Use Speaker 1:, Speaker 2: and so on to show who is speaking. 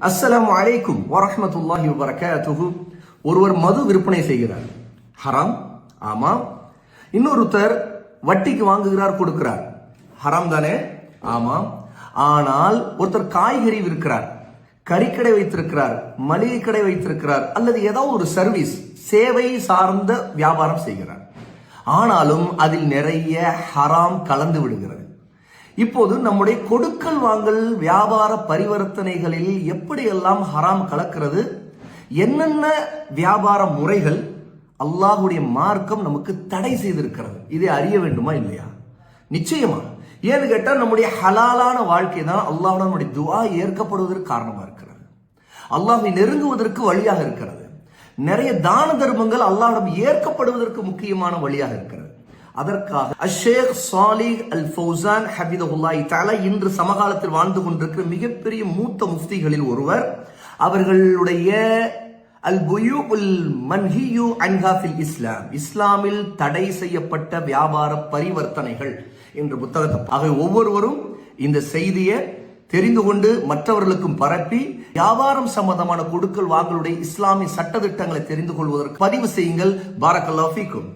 Speaker 1: அஸ்ஸலாமு அலைக்கும் வரஹமத்துல்லாஹி வரகாத்துஹு ஒருவர் மது விற்பனை செய்கிறார். ஹராம்? ஆமாம் இன்னொருத்தர் வட்டிக்கு வாங்குகிறார் கொடுக்கிறார். ஹராம் தானே? ஆமாம் ஆனால் ஒருத்தர் காய்கறி விற்கிறார் கறிக்கடை வைத்திருக்கிறார் மளிகை கடை வைத்திருக்கிறார் அல்லது ஏதோ ஒரு சர்வீஸ் சேவை சார்ந்த வியாபாரம் செய்கிறார். ஆனாலும் அதில் நிறைய ஹராம் கலந்து விடுகிறது. இப்போது நம்முடைய கொடுக்கல் வாங்கல் வியாபார பரிவர்த்தனைகளில் எப்படியெல்லாம் ஹராம் கலக்கிறது என்னென்ன வியாபார முறைகள் அல்லாஹுடைய மார்க்கம் நமக்கு தடை செய்திருக்கிறது இதை அறிய வேண்டுமா இல்லையா? நிச்சயமா. ஏன்னு கேட்டால் நம்முடைய ஹலாலான வாழ்க்கை தான் அல்லாஹ் நம்முடைய துவா ஏற்கப்படுவதற்கு காரணமாக இருக்கிறது. அல்லாஹை நெருங்குவதற்கு வழியாக இருக்கிறது. நிறைய தான தர்மங்கள் அல்லாஹ்விடம் ஏற்கப்படுவதற்கு முக்கியமான வழியாக இருக்கிறது. அதற்காக அஷேக் சாலி அல் ஃபௌசான் ஹபிதகுல்லாய் தஆலா இன்று சமகாலத்தில் வாழ்ந்து கொண்டிருக்கிற மிகப்பெரிய மூத்த முஃப்திகளில் ஒருவர். அவர்களுடைய அல் புயூல் மன்ஹியு அன்ஹாஃபில் இஸ்லாம். இஸ்லாமில் தடை செய்யப்பட்ட வியாபார பரிவர்த்தனைகள் என்ற புத்தகத்தை ஆக ஒவ்வொருவரும் இந்த செய்தியை தெரிந்து கொண்டு மற்றவர்களுக்கும் பரப்பி வியாபாரம் சம்பந்தமான கொடுக்கல் வாங்கலுடைய இஸ்லாமிய சட்டதிட்டங்களை தெரிந்து கொள்வதற்கு பதிவு செய்யுங்கள். பாரக்கல்லா ஃபீக்கும்.